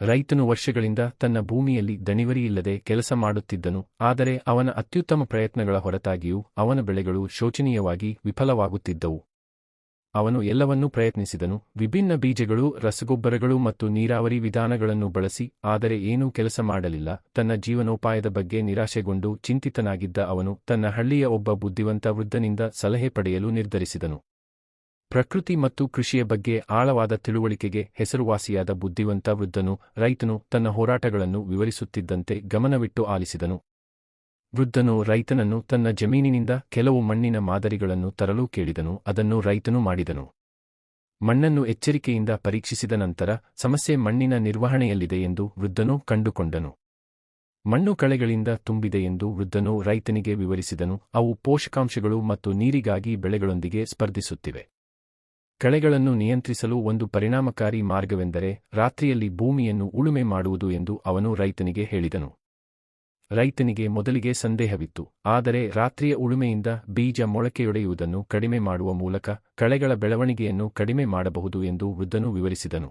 ರೈತನು ವರ್ಷಗಳಿಂದ ತನ್ನ ಭೂಮಿಯಲ್ಲಿ ದಣಿವರಿಯಿಲ್ಲದೆ ಕೆಲಸ ಮಾಡುತ್ತಿದ್ದನು, ಆದರೆ ಅವನ ಅತ್ಯುತ್ತಮ ಪ್ರಯತ್ನಗಳ ಹೊರತಾಗಿಯೂ ಅವನ ಬೆಳೆಗಳು ಶೋಚನೀಯವಾಗಿ ವಿಫಲವಾಗುತ್ತಿದ್ದವು. ಅವನು ಎಲ್ಲವನ್ನೂ ಪ್ರಯತ್ನಿಸಿದನು, ವಿಭಿನ್ನ ಬೀಜಗಳು, ರಸಗೊಬ್ಬರಗಳು ಮತ್ತು ನೀರಾವರಿ ವಿಧಾನಗಳನ್ನು ಬಳಸಿ, ಆದರೆ ಏನೂ ಕೆಲಸ ಮಾಡಲಿಲ್ಲ. ತನ್ನ ಜೀವನೋಪಾಯದ ಬಗ್ಗೆ ನಿರಾಶೆಗೊಂಡು ಚಿಂತಿತನಾಗಿದ್ದ ಅವನು ತನ್ನ ಹಳ್ಳಿಯ ಒಬ್ಬ ಬುದ್ಧಿವಂತ ವೃದ್ಧನಿಂದ ಸಲಹೆ ಪಡೆಯಲು ನಿರ್ಧರಿಸಿದನು. ಪ್ರಕೃತಿ ಮತ್ತು ಕೃಷಿಯ ಬಗ್ಗೆ ಆಳವಾದ ತಿಳುವಳಿಕೆಗೆ ಹೆಸರುವಾಸಿಯಾದ ಬುದ್ಧಿವಂತ ವೃದ್ಧನು, ರೈತನು ತನ್ನ ಹೋರಾಟಗಳನ್ನು ವಿವರಿಸುತ್ತಿದ್ದಂತೆ ಗಮನವಿಟ್ಟು ಆಲಿಸಿದನು. ವೃದ್ಧನು ರೈತನನ್ನು ತನ್ನ ಜಮೀನಿನಿಂದ ಕೆಲವು ಮಣ್ಣಿನ ಮಾದರಿಗಳನ್ನು ತರಲು ಕೇಳಿದನು, ಅದನ್ನು ರೈತನು ಮಾಡಿದನು. ಮಣ್ಣನ್ನು ಎಚ್ಚರಿಕೆಯಿಂದ ಪರೀಕ್ಷಿಸಿದ ನಂತರ ಸಮಸ್ಯೆ ಮಣ್ಣಿನ ನಿರ್ವಹಣೆಯಲ್ಲಿದೆ ಎಂದು ವೃದ್ಧನು ಕಂಡುಕೊಂಡನು. ಮಣ್ಣು ಕಳೆಗಳಿಂದ ತುಂಬಿದೆ ಎಂದು ವೃದ್ಧನು ರೈತನಿಗೆ ವಿವರಿಸಿದನು, ಅವು ಪೋಷಕಾಂಶಗಳು ಮತ್ತು ನೀರಿಗಾಗಿ ಬೆಳೆಗಳೊಂದಿಗೆ ಸ್ಪರ್ಧಿಸುತ್ತಿವೆ. ಕಳೆಗಳನ್ನು ನಿಯಂತ್ರಿಸಲು ಒಂದು ಪರಿಣಾಮಕಾರಿ ಮಾರ್ಗವೆಂದರೆ ರಾತ್ರಿಯಲ್ಲಿ ಭೂಮಿಯನ್ನು ಉಳುಮೆ ಮಾಡುವುದು ಎಂದು ಅವನು ರೈತನಿಗೆ ಹೇಳಿದನು. ರೈತನಿಗೆ ಮೊದಲಿಗೆ ಸಂದೇಹವಿತ್ತು, ಆದರೆ ರಾತ್ರಿಯ ಉಳುಮೆಯಿಂದ ಬೀಜ ಮೊಳಕೆಯೊಡೆಯುವುದನ್ನು ಕಡಿಮೆ ಮಾಡುವ ಮೂಲಕ ಕಳೆಗಳ ಬೆಳವಣಿಗೆಯನ್ನು ಕಡಿಮೆ ಮಾಡಬಹುದು ಎಂದು ವೃದ್ಧನು ವಿವರಿಸಿದನು.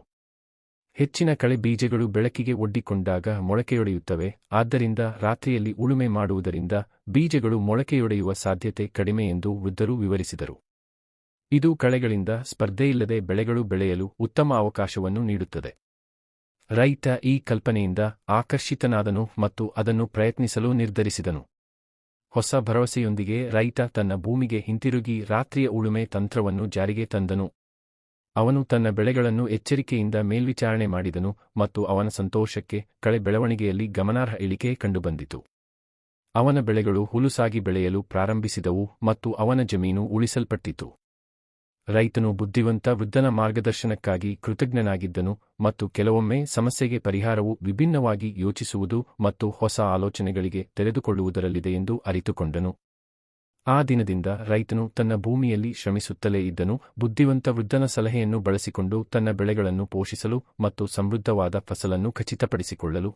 ಹೆಚ್ಚಿನ ಕಳೆ ಬೀಜಗಳು ಬೆಳಕಿಗೆ ಒಡ್ಡಿಕೊಂಡಾಗ ಮೊಳಕೆಯೊಡೆಯುತ್ತವೆ, ಆದ್ದರಿಂದ ರಾತ್ರಿಯಲ್ಲಿ ಉಳುಮೆ ಮಾಡುವುದರಿಂದ ಬೀಜಗಳು ಮೊಳಕೆಯೊಡೆಯುವ ಸಾಧ್ಯತೆ ಕಡಿಮೆ ಎಂದು ವೃದ್ಧರು ವಿವರಿಸಿದರು. ಇದು ಕಳೆಗಳಿಂದ ಸ್ಪರ್ಧೆಯಿಲ್ಲದೆ ಬೆಳೆಗಳು ಬೆಳೆಯಲು ಉತ್ತಮ ಅವಕಾಶವನ್ನು ನೀಡುತ್ತದೆ. ರೈತ ಈ ಕಲ್ಪನೆಯಿಂದ ಆಕರ್ಷಿತನಾದನು ಮತ್ತು ಅದನ್ನು ಪ್ರಯತ್ನಿಸಲು ನಿರ್ಧರಿಸಿದನು. ಹೊಸ ಭರವಸೆಯೊಂದಿಗೆ ರೈತ ತನ್ನ ಭೂಮಿಗೆ ಹಿಂತಿರುಗಿ ರಾತ್ರಿಯ ಉಳುಮೆ ತಂತ್ರವನ್ನು ಜಾರಿಗೆ ತಂದನು. ಅವನು ತನ್ನ ಬೆಳೆಗಳನ್ನು ಎಚ್ಚರಿಕೆಯಿಂದ ಮೇಲ್ವಿಚಾರಣೆ ಮಾಡಿದನು ಮತ್ತು ಅವನ ಸಂತೋಷಕ್ಕೆ ಕಳೆ ಬೆಳವಣಿಗೆಯಲ್ಲಿ ಗಮನಾರ್ಹ ಇಳಿಕೆ ಕಂಡುಬಂದಿತು. ಅವನ ಬೆಳೆಗಳು ಹುಲುಸಾಗಿ ಬೆಳೆಯಲು ಪ್ರಾರಂಭಿಸಿದವು ಮತ್ತು ಅವನ ಜಮೀನು ಉಳಿಸಲ್ಪಟ್ಟಿತು. ರೈತನು ಬುದ್ಧಿವಂತ ವೃದ್ಧನ ಮಾರ್ಗದರ್ಶನಕ್ಕಾಗಿ ಕೃತಜ್ಞನಾಗಿದ್ದನು ಮತ್ತು ಕೆಲವೊಮ್ಮೆ ಸಮಸ್ಯೆಗೆ ಪರಿಹಾರವು ವಿಭಿನ್ನವಾಗಿ ಯೋಚಿಸುವುದು ಮತ್ತು ಹೊಸ ಆಲೋಚನೆಗಳಿಗೆ ತೆರೆದುಕೊಳ್ಳುವುದರಲ್ಲಿದೆ ಎಂದು ಅರಿತುಕೊಂಡನು. ಆ ದಿನದಿಂದ ರೈತನು ತನ್ನ ಭೂಮಿಯಲ್ಲಿ ಶ್ರಮಿಸುತ್ತಲೇ ಇದ್ದನು. ಬುದ್ಧಿವಂತ ವೃದ್ಧನ ಸಲಹೆಯನ್ನು ಬಳಸಿಕೊಂಡು ತನ್ನ ಬೆಳೆಗಳನ್ನು ಪೋಷಿಸಲು ಮತ್ತು ಸಮೃದ್ಧವಾದ ಫಸಲನ್ನು ಖಚಿತಪಡಿಸಿಕೊಳ್ಳಲು